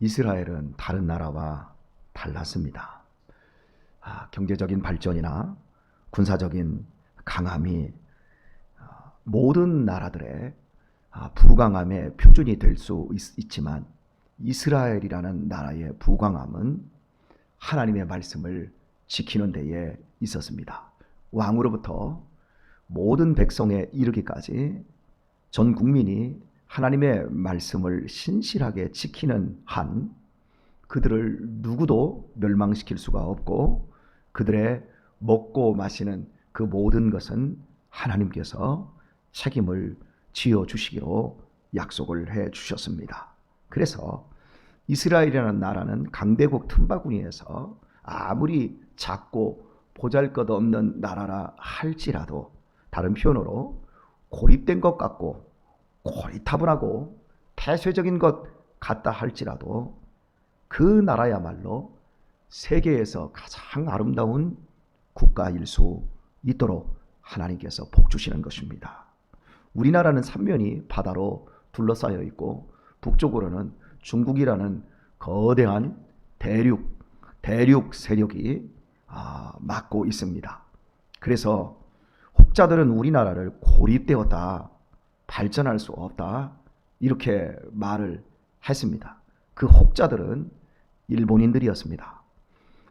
이스라엘은 다른 나라와 달랐습니다. 아, 경제적인 발전이나 군사적인 강함이 아, 모든 나라들의 아, 부강함의 표준이 될 수 있지만 이스라엘이라는 나라의 부강함은 하나님의 말씀을 지키는 데에 있었습니다. 왕으로부터 모든 백성에 이르기까지 전 국민이 하나님의 말씀을 신실하게 지키는 한 그들을 누구도 멸망시킬 수가 없고 그들의 먹고 마시는 그 모든 것은 하나님께서 책임을 지어 주시기로 약속을 해 주셨습니다. 그래서 이스라엘이라는 나라는 강대국 틈바구니에서 아무리 작고 보잘 것 없는 나라라 할지라도 다른 표현으로 고립된 것 같고 고리타분하고 폐쇄적인 것 같다 할지라도 그 나라야말로 세계에서 가장 아름다운 국가일 수 있도록 하나님께서 복 주시는 것입니다. 우리나라는 삼면이 바다로 둘러싸여 있고 북쪽으로는 중국이라는 거대한 대륙 대륙 세력이 아, 막고 있습니다. 그래서 혹자들은 우리나라를 고립되었다, 발전할 수 없다 이렇게 말을 했습니다. 그 혹자들은 일본인들이었습니다.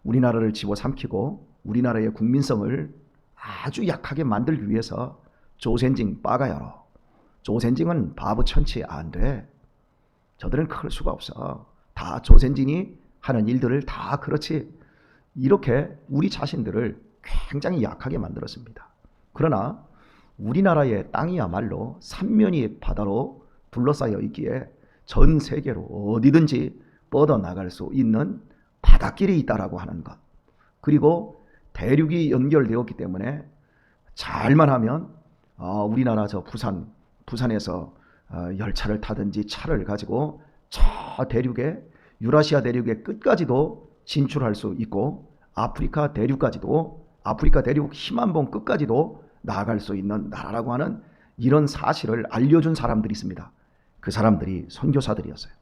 우리나라를 집어삼키고 우리나라의 국민성을 아주 약하게 만들기 위해서 조센징 빠가야로 조센징은 바보 천치 안 돼. 저들은 클 수가 없어. 다 조센징이 하는 일들을 다 그렇지. 이렇게 우리 자신들을 굉장히 약하게 만들었습니다. 그러나 우리나라의 땅이야말로 삼면이 바다로 둘러싸여 있기에 전 세계로 어디든지 뻗어 나갈 수 있는 바닷길이 있다라고 하는 것. 그리고 대륙이 연결되었기 때문에 잘만 하면 어, 우리나라 저 부산 부산에서 어, 열차를 타든지 차를 가지고 저 대륙에 유라시아 대륙의 끝까지도 진출할 수 있고 아프리카 대륙까지도 아프리카 대륙 희만봉 끝까지도 나아갈 수 있는 나라라고 하는 이런 사실을 알려준 사람들이 있습니다. 그 사람들이 선교사들이었어요.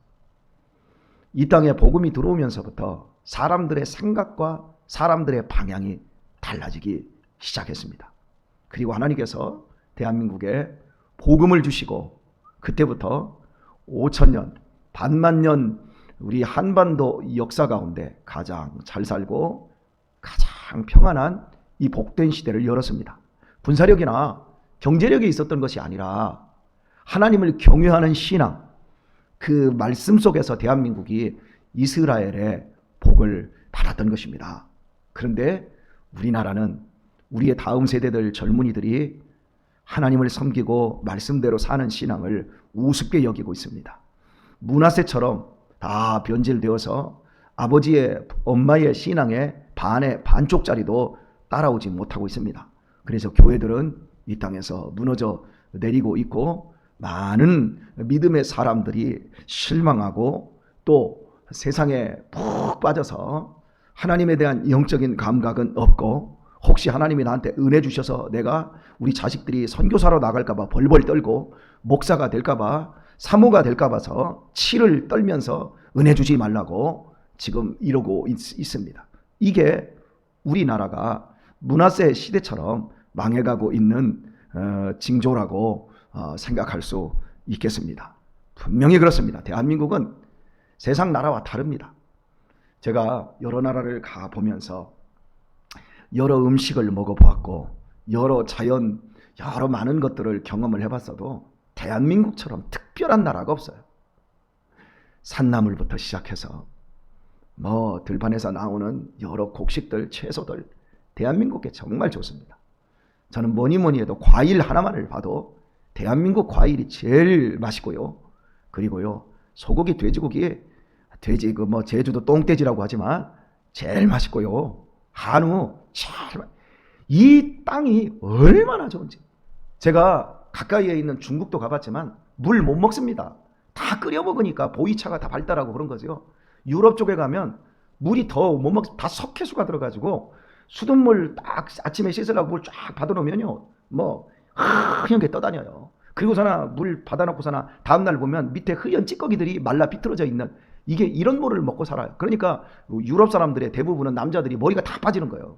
이 땅에 복음이 들어오면서부터 사람들의 생각과 사람들의 방향이 달라지기 시작했습니다. 그리고 하나님께서 대한민국에 복음을 주시고 그때부터 5천 년, 반만 년 우리 한반도 역사 가운데 가장 잘 살고 가장 평안한 이 복된 시대를 열었습니다. 군사력이나 경제력이 있었던 것이 아니라 하나님을 경외하는 신앙, 그 말씀 속에서 대한민국이 이스라엘의 복을 받았던 것입니다. 그런데 우리나라는 우리의 다음 세대들 젊은이들이 하나님을 섬기고 말씀대로 사는 신앙을 우습게 여기고 있습니다. 문화세처럼 다 변질되어서 아버지의 엄마의 신앙의 반의 반쪽짜리도 따라오지 못하고 있습니다. 그래서 교회들은 이 땅에서 무너져 내리고 있고 많은 믿음의 사람들이 실망하고 또 세상에 푹 빠져서 하나님에 대한 영적인 감각은 없고 혹시 하나님이 나한테 은혜 주셔서 내가 우리 자식들이 선교사로 나갈까봐 벌벌 떨고 목사가 될까봐 사모가 될까봐서 치를 떨면서 은혜 주지 말라고 지금 이러고 있, 습니다. 이게 우리나라가 문화세 시대처럼 망해가고 있는 어, 징조라고 어, 생각할 수 있겠습니다. 분명히 그렇습니다. 대한민국은 세상 나라와 다릅니다. 제가 여러 나라를 가 보면서 여러 음식을 먹어보았고 여러 자연 여러 많은 것들을 경험을 해봤어도 대한민국처럼 특별한 나라가 없어요. 산나물부터 시작해서 뭐 들판에서 나오는 여러 곡식들, 채소들 대한민국에 정말 좋습니다. 저는 뭐니 뭐니 해도 과일 하나만을 봐도 대한민국 과일이 제일 맛있고요. 그리고요 소고기, 돼지고기, 돼지 그 뭐 제주도 똥돼지라고 하지만 제일 맛있고요. 한우 제일 이 땅이 얼마나 좋은지 제가 가까이에 있는 중국도 가봤지만 물 못 먹습니다. 다 끓여 먹으니까 보이차가 다 발달하고 그런 거죠. 유럽 쪽에 가면 물이 더 못 먹, 다 석회수가 들어가지고 수돗물 딱 아침에 씻으라고 물 쫙 받아놓으면요. 뭐, 하얗게 떠다녀요. 그리고서나 물 받아놓고서나 다음날 보면 밑에 흐연 찌꺼기들이 말라 비틀어져 있는 이게 이런 모를 먹고 살아요. 그러니까 유럽 사람들의 대부분은 남자들이 머리가 다 빠지는 거예요.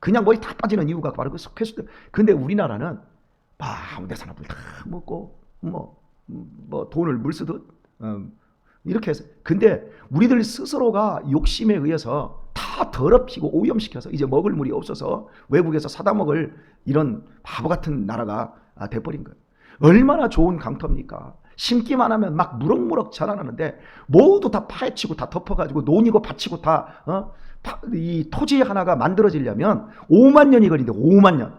그냥 머리 다 빠지는 이유가 바로 그 스퀘스트. 근데 우리나라는 아무데 사람들 다 먹고 뭐, 뭐 돈을 물 쓰듯 음, 이렇게 해서 근데 우리들 스스로가 욕심에 의해서 다 더럽히고 오염시켜서 이제 먹을 물이 없어서 외국에서 사다 먹을 이런 바보 같은 나라가 아, 돼버린 거예요. 얼마나 좋은 강터입니까? 심기만 하면 막 무럭무럭 자라나는데 모두 다 파헤치고 다 덮어가지고 논이고 밭이고 다 어? 파- 이 토지 하나가 만들어지려면 5만 년이 걸린대 5만 년.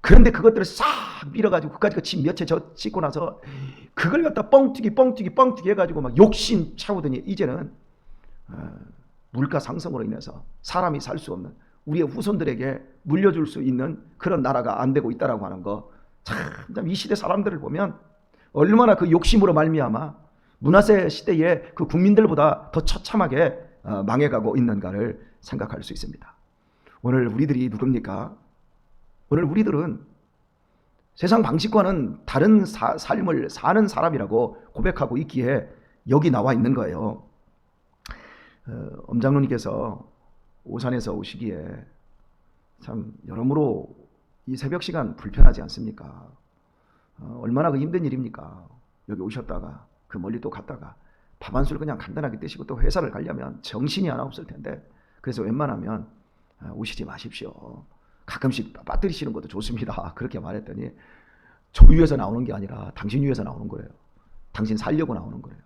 그런데 그것들을 싹 밀어가지고 그까지 집몇채 짓고 나서 그걸 갖다 뻥튀기 뻥튀기 뻥튀기 해가지고 막 욕심 차오더니 이제는 어, 물가 상승으로 인해서 사람이 살 수 없는 우리의 후손들에게 물려줄 수 있는 그런 나라가 안 되고 있다라고 하는 거. 참 이 시대 사람들을 보면 얼마나 그 욕심으로 말미암아 문화세 시대에 그 국민들보다 더 처참하게 어, 망해가고 있는가를 생각할 수 있습니다. 오늘 우리들이 누굽니까? 오늘 우리들은 세상 방식과는 다른 사- 삶을 사는 사람이라고 고백하고 있기에 여기 나와 있는 거예요. 어, 엄장로님께서 오산에서 오시기에 참 여러모로 이 새벽 시간 불편하지 않습니까? 어, 얼마나 그 힘든 일입니까? 여기 오셨다가 그 멀리 또 갔다가 밥 한 술 그냥 간단하게 드시고 또 회사를 가려면 정신이 하나 없을 텐데 그래서 웬만하면 어, 오시지 마십시오. 가끔씩 빠뜨리시는 것도 좋습니다. 그렇게 말했더니 저 위에서 나오는 게 아니라 당신 위에서 나오는 거예요. 당신 살려고 나오는 거예요.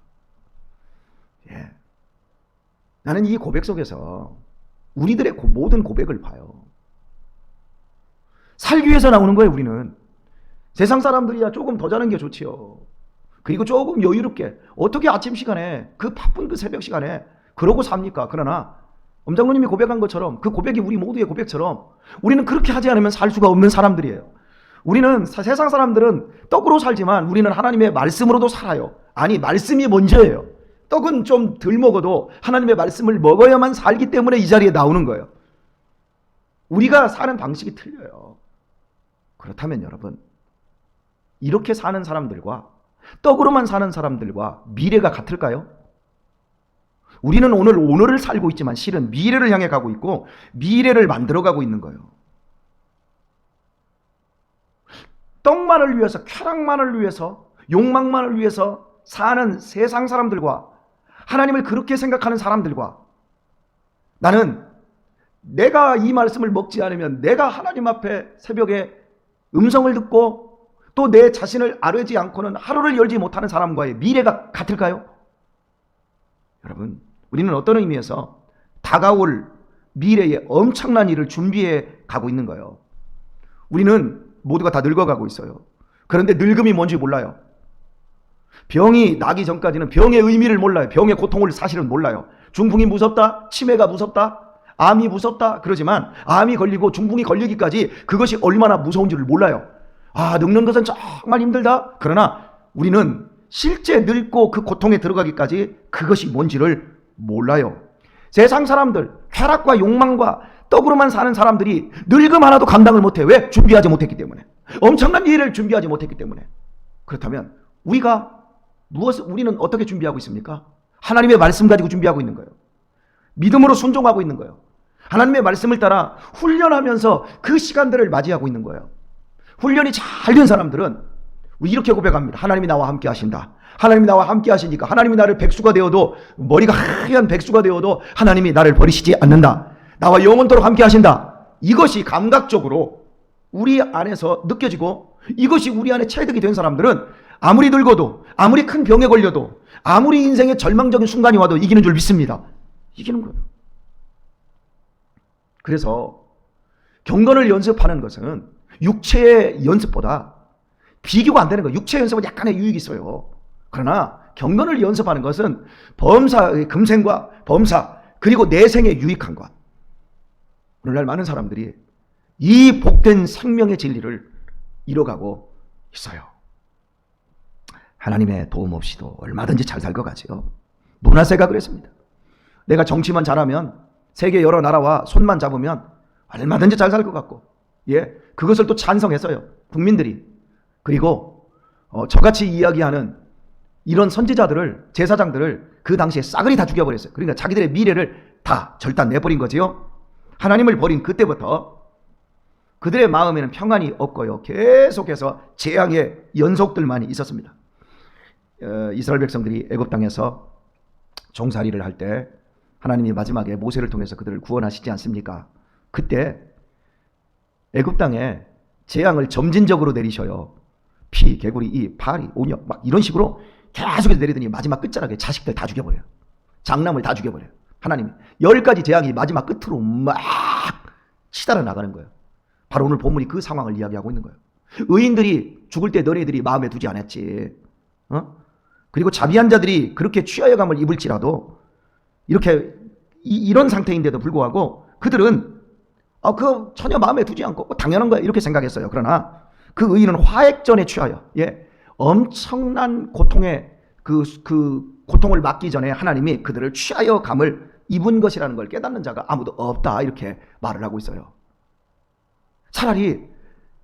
예. 나는 이 고백 속에서 우리들의 고- 모든 고백을 봐요. 살기 위해서 나오는 거예요, 우리는. 세상 사람들이야 조금 더 자는 게 좋지요. 그리고 조금 여유롭게 어떻게 아침 시간에 그 바쁜 그 새벽 시간에 그러고 삽니까? 그러나 엄장로님이 고백한 것처럼 그 고백이 우리 모두의 고백처럼 우리는 그렇게 하지 않으면 살 수가 없는 사람들이에요. 우리는 사- 세상 사람들은 떡으로 살지만 우리는 하나님의 말씀으로도 살아요. 아니 말씀이 먼저예요. 떡은 좀 덜 먹어도 하나님의 말씀을 먹어야만 살기 때문에 이 자리에 나오는 거예요. 우리가 사는 방식이 틀려요. 그렇다면 여러분 이렇게 사는 사람들과 떡으로만 사는 사람들과 미래가 같을까요? 우리는 오늘 오늘을 살고 있지만 실은 미래를 향해 가고 있고 미래를 만들어 가고 있는 거예요. 떡만을 위해서 쾌락만을 위해서 욕망만을 위해서 사는 세상 사람들과 하나님을 그렇게 생각하는 사람들과 나는 내가 이 말씀을 먹지 않으면 내가 하나님 앞에 새벽에 음성을 듣고 또 내 자신을 아뢰지 않고는 하루를 열지 못하는 사람과의 미래가 같을까요? 여러분, 우리는 어떤 의미에서 다가올 미래에 엄청난 일을 준비해 가고 있는 거예요. 우리는 모두가 다 늙어가고 있어요. 그런데 늙음이 뭔지 몰라요. 병이 나기 전까지는 병의 의미를 몰라요. 병의 고통을 사실은 몰라요. 중풍이 무섭다, 치매가 무섭다, 암이 무섭다 그러지만 암이 걸리고 중풍이 걸리기까지 그것이 얼마나 무서운지를 몰라요. 아, 늙는 것은 정말 힘들다. 그러나 우리는 실제 늙고 그 고통에 들어가기까지 그것이 뭔지를 몰라요. 세상 사람들, 쾌락과 욕망과 떡으로만 사는 사람들이 늙음 하나도 감당을 못해. 왜? 준비하지 못했기 때문에. 엄청난 일을 준비하지 못했기 때문에. 그렇다면 우리가 무엇을 우리는 어떻게 준비하고 있습니까? 하나님의 말씀 가지고 준비하고 있는 거예요. 믿음으로 순종하고 있는 거예요. 하나님의 말씀을 따라 훈련하면서 그 시간들을 맞이하고 있는 거예요. 훈련이 잘 된 사람들은 이렇게 고백합니다. 하나님이 나와 함께 하신다. 하나님이 나와 함께 하시니까 하나님이 나를 백수가 되어도 머리가 하얀 백수가 되어도 하나님이 나를 버리시지 않는다. 나와 영원토록 함께 하신다. 이것이 감각적으로 우리 안에서 느껴지고 이것이 우리 안에 체득이 된 사람들은 아무리 늙어도 아무리 큰 병에 걸려도 아무리 인생의 절망적인 순간이 와도 이기는 줄 믿습니다. 이기는 거예요. 그래서 경건을 연습하는 것은 육체의 연습보다 비교가 안 되는 거예요. 육체 연습은 약간의 유익이 있어요. 그러나 경건을 연습하는 것은 범사, 금생과 범사, 그리고 내생의 유익한 것. 오늘날 많은 사람들이 이 복된 생명의 진리를 잃어가고 있어요. 하나님의 도움 없이도 얼마든지 잘 살 것 같지요. 문화세가 그랬습니다. 내가 정치만 잘하면 세계 여러 나라와 손만 잡으면 얼마든지 잘 살 것 같고, 예, 그것을 또 찬성했어요. 국민들이. 그리고 어, 저같이 이야기하는 이런 선지자들을 제사장들을 그 당시에 싸그리 다 죽여버렸어요. 그러니까 자기들의 미래를 다 절단 내버린 거지요. 하나님을 버린 그때부터 그들의 마음에는 평안이 없고요. 계속해서 재앙의 연속들만이 있었습니다. 어, 이스라엘 백성들이 애굽 땅에서 종살이를 할 때 하나님이 마지막에 모세를 통해서 그들을 구원하시지 않습니까? 그때 애굽 땅에 재앙을 점진적으로 내리셔요. 피, 개구리, 이, 파리, 온역 막 이런 식으로 계속해서 내리더니 마지막 끝자락에 자식들 다 죽여버려요. 장남을 다 죽여버려요. 하나님이 열 가지 재앙이 마지막 끝으로 막 치달아 나가는 거예요. 바로 오늘 본문이 그 상황을 이야기하고 있는 거예요. 의인들이 죽을 때 너네들이 마음에 두지 않았지. 어? 그리고 자비한 자들이 그렇게 취하여감을 입을지라도 이렇게 이, 런 상태인데도 불구하고 그들은 아, 그 전혀 마음에 두지 않고 뭐 당연한 거야 이렇게 생각했어요. 그러나 그 의인은 화액전에 취하여 예 엄청난 고통에 그, 그 고통을 막기 전에 하나님이 그들을 취하여 감을 입은 것이라는 걸 깨닫는 자가 아무도 없다 이렇게 말을 하고 있어요. 차라리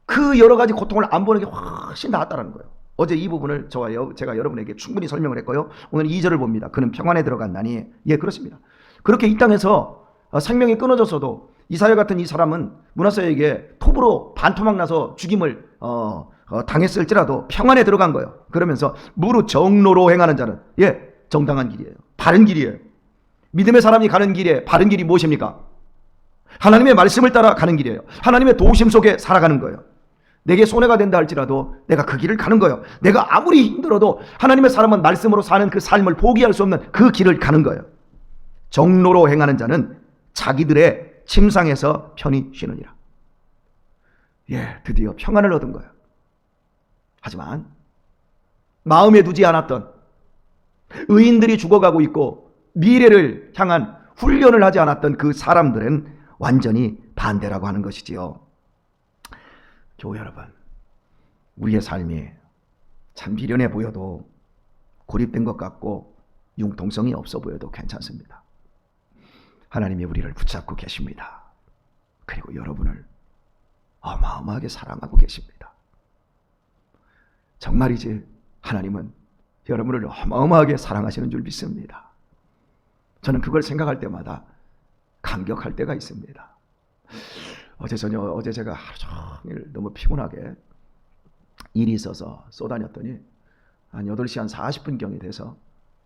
그 여러 가지 고통을 안 보는 게 훨씬 낫다라는 거예요. 어제 이 부분을 저와 여, 제가 여러분에게 충분히 설명을 했고요. 오늘 2절을 봅니다. 그는 평안에 들어갔나니 예 그렇습니다. 그렇게 이 땅에서 어, 생명이 끊어졌어도 이사야 같은 이 사람은 문하세에게 톱으로 반토막 나서 죽임을 어, 어, 당했을지라도 평안에 들어간 거예요. 그러면서 무릇 정로로 행하는 자는 예 정당한 길이에요. 바른 길이에요. 믿음의 사람이 가는 길에 바른 길이 무엇입니까? 하나님의 말씀을 따라 가는 길이에요. 하나님의 도심 속에 살아가는 거예요. 내게 손해가 된다 할지라도 내가 그 길을 가는 거예요. 내가 아무리 힘들어도 하나님의 사람은 말씀으로 사는 그 삶을 포기할 수 없는 그 길을 가는 거예요. 정로로 행하는 자는 자기들의 침상에서 편히 쉬느니라. 예, 드디어 평안을 얻은 거예요. 하지만 마음에 두지 않았던 의인들이 죽어가고 있고 미래를 향한 훈련을 하지 않았던 그 사람들은 완전히 반대라고 하는 것이지요. 교회 여러분, 우리의 삶이 참 미련해 보여도 고립된 것 같고 융통성이 없어 보여도 괜찮습니다. 하나님이 우리를 붙잡고 계십니다. 그리고 여러분을 어마어마하게 사랑하고 계십니다. 정말이지 하나님은 여러분을 어마어마하게 사랑하시는 줄 믿습니다. 저는 그걸 생각할 때마다 감격할 때가 있습니다. 어제 저녁 어제 제가 하루 종일 너무 피곤하게 일이 있어서 쏘다녔더니 한 8시 한 40분 경이 돼서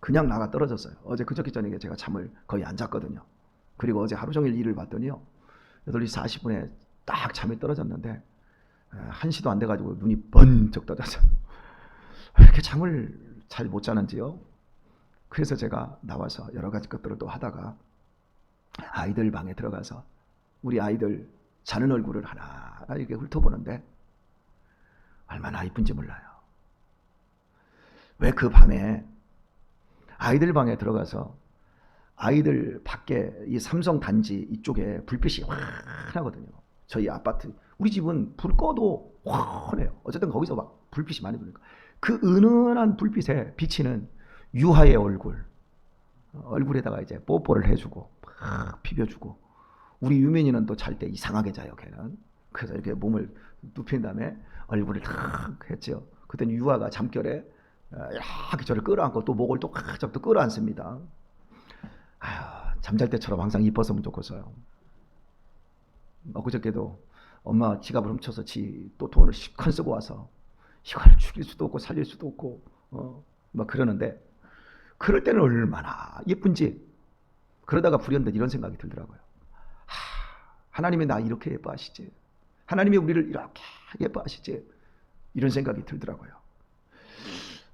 그냥 나가 떨어졌어요. 어제 그저께 저녁에 제가 잠을 거의 안 잤거든요. 그리고 어제 하루 종일 일을 봤더니요. 8시 40분에 딱 잠이 떨어졌는데 1시도 안 돼가지고 눈이 번쩍 떠져서 왜 이렇게 잠을 잘 못 자는지요. 그래서 제가 나와서 여러 가지 것들을 또 하다가 아이들 방에 들어가서 우리 아이들 자는 얼굴을 하나 이렇게 훑어보는데 얼마나 이쁜지 몰라요. 왜 그 밤에 아이들 방에 들어가서 아이들 밖에 이 삼성 단지 이쪽에 불빛이 환하거든요. 저희 아파트 우리 집은 불 꺼도 환해요. 어쨌든 거기서 막 불빛이 많이 들니까 그 은은한 불빛에 비치는 유하의 얼굴 얼굴에다가 이제 뽀뽀를 해주고 막 비벼주고 우리 유민이는 또 잘 때 이상하게 자요 걔는. 그래서 이렇게 몸을 눕힌 다음에 얼굴을 탁 했죠. 그때는 유아가 잠결에 이렇게 저를 끌어안고 또 목을 또 끌어안습니다. 아휴 잠잘 때처럼 항상 이뻤으면 좋겠어요. 엊그저께도 엄마 지갑을 훔쳐서 지 또 돈을 실컷 쓰고 와서 이걸 죽일 수도 없고 살릴 수도 없고 어, 막 그러는데 그럴 때는 얼마나 예쁜지 그러다가 불현듯 이런 생각이 들더라고요. 하, 하나님이 나 이렇게 예뻐하시지. 하나님이 우리를 이렇게 예뻐하시지. 이런 생각이 들더라고요.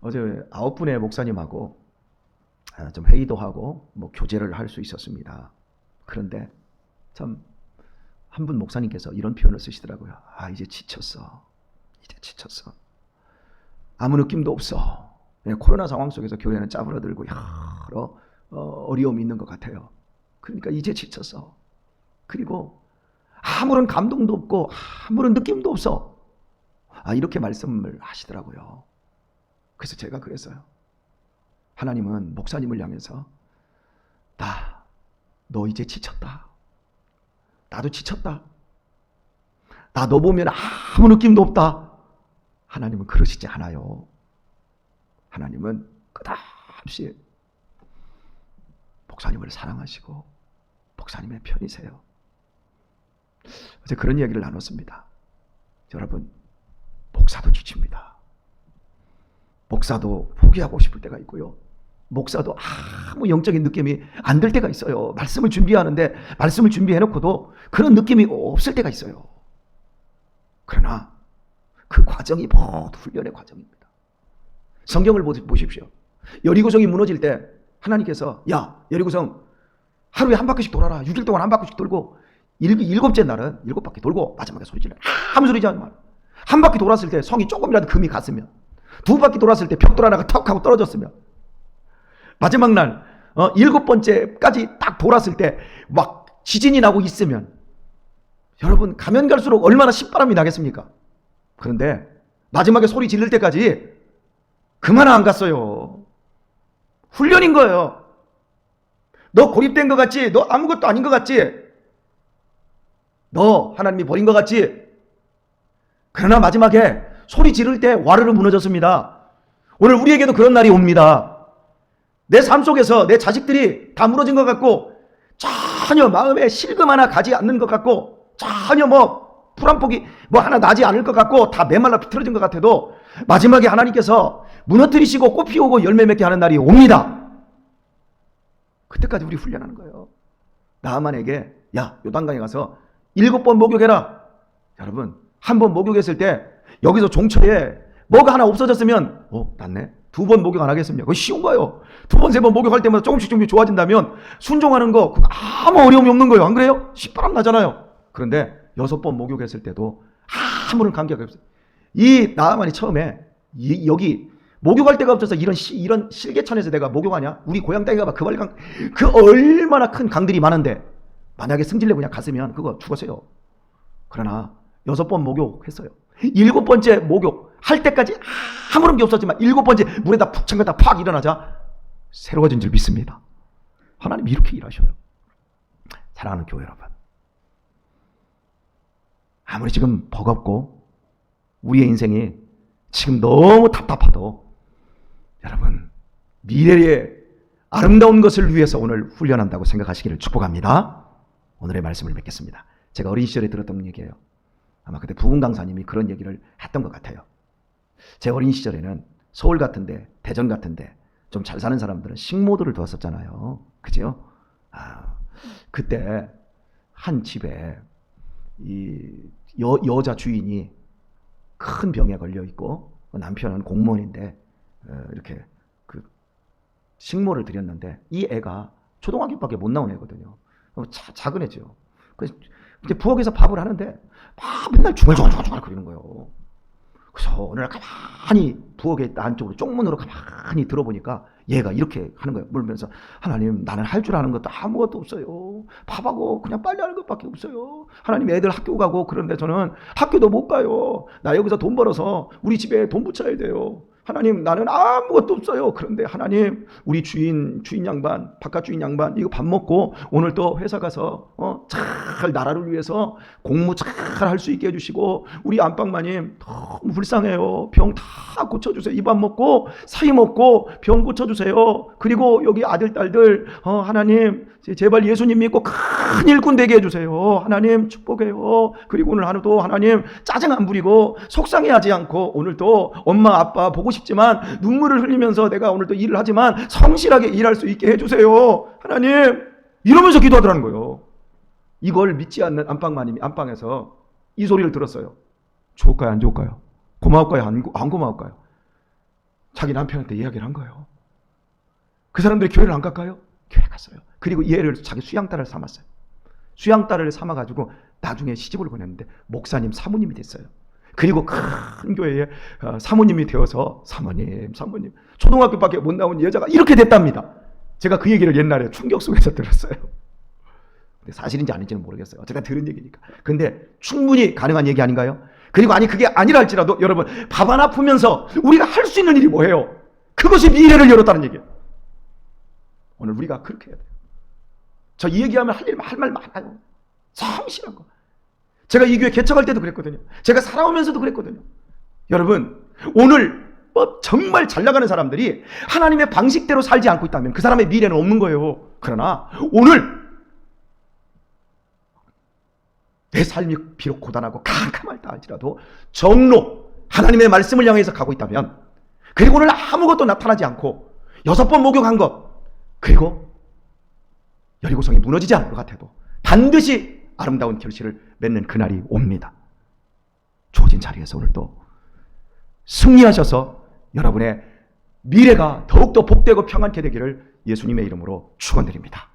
어제 아홉 분의 목사님하고 아, 좀 회의도 하고 뭐 교제를 할 수 있었습니다. 그런데 참 한 분 목사님께서 이런 표현을 쓰시더라고요. 아 이제 지쳤어. 이제 지쳤어. 아무 느낌도 없어. 예, 코로나 상황 속에서 교회는 짜부러들고 여러 어, 어려움이 있는 것 같아요. 그러니까 이제 지쳤어. 그리고 아무런 감동도 없고 아무런 느낌도 없어. 아, 이렇게 말씀을 하시더라고요. 그래서 제가 그랬어요. 하나님은 목사님을 향해서 나, 너 이제 지쳤다. 나도 지쳤다. 나 너 보면 아무 느낌도 없다. 하나님은 그러시지 않아요. 하나님은 끝없이 목사님을 사랑하시고 목사님의 편이세요. 어제 그런 이야기를 나눴습니다. 여러분, 목사도 지칩니다. 목사도 포기하고 싶을 때가 있고요. 목사도 아무 영적인 느낌이 안 들 때가 있어요. 말씀을 준비하는데 말씀을 준비해 놓고도 그런 느낌이 없을 때가 있어요. 그러나 그 과정이 모두 훈련의 과정입니다. 성경을 보- 보십시오. 여리고성이 무너질 때 하나님께서 야 여리고성 하루에 한 바퀴씩 돌아라. 6일 동안 한 바퀴씩 돌고 일, 일곱째 날은 일곱 바퀴 돌고 마지막에 소리 질러. 아무 소리지 않는 말. 한 바퀴 돌았을 때 성이 조금이라도 금이 갔으면 두 바퀴 돌았을 때 벽돌 하나가 턱 하고 떨어졌으면 마지막 날 어, 일곱 번째까지 딱 돌았을 때 막 지진이 나고 있으면 여러분 가면 갈수록 얼마나 신바람이 나겠습니까? 그런데 마지막에 소리 지를 때까지 그만 안 갔어요. 훈련인 거예요. 너 고립된 것 같지? 너 아무것도 아닌 것 같지? 너 하나님이 버린 것 같지? 그러나 마지막에 소리 지를 때 와르르 무너졌습니다. 오늘 우리에게도 그런 날이 옵니다. 내 삶 속에서 내 자식들이 다 무너진 것 같고 전혀 마음에 실금 하나 가지 않는 것 같고 전혀 뭐 불안폭이 뭐 하나 나지 않을 것 같고 다 메말라 비틀어진 것 같아도 마지막에 하나님께서 무너뜨리시고 꽃 피우고 열매 맺게 하는 날이 옵니다. 그때까지 우리 훈련하는 거예요. 나만에게 야 요단강에 가서 일곱 번 목욕해라. 여러분 한 번 목욕했을 때 여기서 종처에 뭐가 하나 없어졌으면 어 낫네. 두 번 목욕 안 하겠습니다. 그거 쉬운 거예요. 두 번 세 번 목욕할 때마다 조금씩 조금씩 좋아진다면 순종하는 거 아무 어려움이 없는 거예요. 안 그래요? 시바람 나잖아요. 그런데 여섯 번 목욕했을 때도 아무런 관계가 없어요. 이 나만이 처음에 이- 여기 목욕할 데가 없어서 이런 시, 이런 실개천에서 내가 목욕하냐? 우리 고향 땅에 가봐 그 말강 그 얼마나 큰 강들이 많은데 만약에 승질내 그냥 갔으면 그거 죽었어요. 그러나 여섯 번 목욕했어요. 일곱 번째 목욕 할 때까지 아무런 게 없었지만 일곱 번째 물에다 푹 잠갔다 팍 일어나자 새로워진 줄 믿습니다. 하나님 이렇게 일하셔요. 사랑하는 교회 여러분. 아무리 지금 버겁고 우리의 인생이 지금 너무 답답하도 여러분 미래의 아름다운 것을 위해서 오늘 훈련한다고 생각하시기를 축복합니다. 오늘의 말씀을 맺겠습니다. 제가 어린 시절에 들었던 얘기예요. 아마 그때 부흥 강사님이 그런 얘기를 했던 것 같아요. 제 어린 시절에는 서울 같은데 대전 같은데 좀 잘 사는 사람들은 식모들을 두었었잖아요. 그죠? 아, 그때 한 집에 이 여, 여자 주인이 큰 병에 걸려 있고 남편은 공무원인데 어, 이렇게 그 식모를 드렸는데 이 애가 초등학교밖에 못 나온 애거든요. 어, 자, 작은 애죠. 그래서 부엌에서 밥을 하는데 막 맨날 중얼중얼중얼 거리는 거예요. 그래서 어느 날 가만히 부엌에 안쪽으로 쪽문으로 가만히 들어보니까 얘가 이렇게 하는 거예요. 물면서 하나님 나는 할 줄 아는 것도 아무것도 없어요. 밥하고 그냥 빨리 하는 것밖에 없어요. 하나님 애들 학교 가고 그런데 저는 학교도 못 가요. 나 여기서 돈 벌어서 우리 집에 돈 붙여야 돼요. 하나님 나는 아무것도 없어요. 그런데 하나님 우리 주인 주인 양반 바깥 주인 양반 이거 밥 먹고 오늘 또 회사 가서 어, 잘 나라를 위해서 공무 잘 할 수 있게 해주시고 우리 안방마님 너무 불쌍해요. 병 다 고쳐주세요. 이 밥 먹고 사이 먹고 병 고쳐주세요. 그리고 여기 아들 딸들 어, 하나님 제- 제발 예수님 믿고 큰 일꾼 되게 해주세요. 하나님 축복해요. 그리고 오늘 하루도 하나님 짜증 안 부리고 속상해하지 않고 오늘도 엄마 아빠 보고 싶지만 눈물을 흘리면서 내가 오늘도 일을 하지만 성실하게 일할 수 있게 해주세요. 하나님 이러면서 기도하더라는 거예요. 이걸 믿지 않는 안방마님이 안방에서 이 소리를 들었어요. 좋을까요? 안 좋을까요? 고마울까요? 안, 고- 안 고마울까요? 자기 남편한테 이야기를 한 거예요. 그 사람들이 교회를 안 갈까요? 교회 갔어요. 그리고 이 애를 자기 수양딸을 삼았어요. 수양딸을 삼아가지고 나중에 시집을 보냈는데 목사님 사모님이 됐어요. 그리고 큰 교회에 어, 사모님이 되어서 사모님, 사모님 초등학교밖에 못 나온 여자가 이렇게 됐답니다. 제가 그 얘기를 옛날에 충격 속에서 들었어요. 사실인지 아닌지는 모르겠어요. 제가 들은 얘기니까. 근데 충분히 가능한 얘기 아닌가요? 그리고 아니 그게 아니라 할지라도 여러분 밥안 아프면서 우리가 할 수 있는 일이 뭐예요? 그것이 미래를 열었다는 얘기예요. 오늘 우리가 그렇게 해야 돼요. 저 이 얘기하면 할 일, 할 말 많아요. 성실한 거. 제가 이 교회 개척할 때도 그랬거든요. 제가 살아오면서도 그랬거든요. 여러분, 오늘 법 정말 잘 나가는 사람들이 하나님의 방식대로 살지 않고 있다면 그 사람의 미래는 없는 거예요. 그러나 오늘 내 삶이 비록 고단하고 캄캄하다 할지라도 정로 하나님의 말씀을 향해서 가고 있다면 그리고 오늘 아무것도 나타나지 않고 여섯 번 목욕한 것 그리고 여리고성이 무너지지 않을 것 같아도 반드시 아름다운 결실을 맺는 그날이 옵니다. 주어진 자리에서 오늘 또 승리하셔서 여러분의 미래가 더욱더 복되고 평안케 되기를 예수님의 이름으로 축원드립니다.